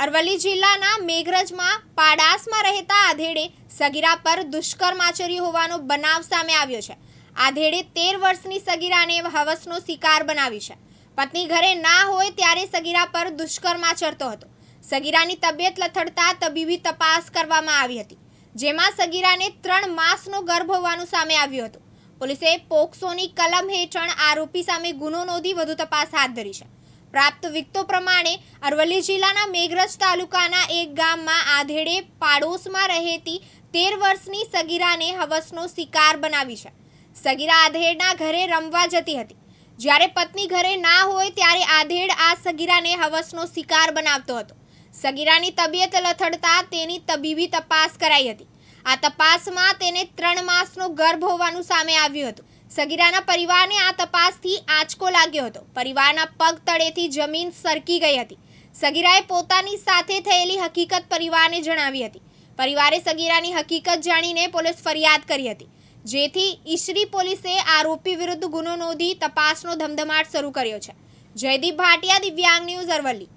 અરવલ્લી જિલ્લાના મેઘરજમાં પાડાસમાં રહેતા આધેડે સગીરા પર દુષ્કર્મ આચર્યું હોવાનો બનાવ સામે આવ્યો છે. આધેડે તેર વર્ષની સગીરાને હવસનો શિકાર બનાવી છે. પત્ની ઘરે ના હોય ત્યારે સગીરા પર દુષ્કર્મ આચરતો હતો. સગીરાની તબિયત લથડતા તબીબી તપાસ કરવામાં આવી હતી, જેમાં સગીરાને ત્રણ માસનો ગર્ભ હોવાનું સામે આવ્યું હતું. પોલીસે પોક્સોની કલમ હેઠળ આરોપી સામે ગુનો નોંધી વધુ તપાસ હાથ ધરી છે. પ્રાપ્ત વિગતો પ્રમાણે અરવલ્લી જિલ્લાના મેઘરજ તાલુકાના એક ગામમાં આધેડે પાડોશમાં રહેતી તેર વર્ષની સગીરાને હવસનો શિકાર બનાવી છે. સગીરા આધેડના ઘરે રમવા જતી હતી. જ્યારે પત્ની ઘરે ના હોય ત્યારે આધેડ આ સગીરાને હવસનો શિકાર બનાવતો હતો. સગીરાની તબિયત લથડતા તેની તબીબી તપાસ કરાઈ હતી. આ તપાસમાં તેને ત્રણ માસનો ગર્ભ હોવાનું સામે આવ્યું હતું. સગીરાના પરિવારને આ તપાસથી આંચકો લાગ્યો હતો. પરિવારના પગ તળેથી જમીન સરકી ગઈ હતી. સગીરાએ પોતાની સાથે થયેલી હકીકત પરિવારને જણાવી હતી. પરિવારે સગીરાની હકીકત જાણીને પોલીસ ફરિયાદ કરી હતી. જેથી ઈશરી પોલીસે આરોપી વિરુદ્ધ ગુનો નોંધી તપાસનો ધમધમાટ શરૂ કર્યો છે. જયદીપ ભાટિયા, દિવ્યાંગ ન્યૂઝ અરવલ્લી.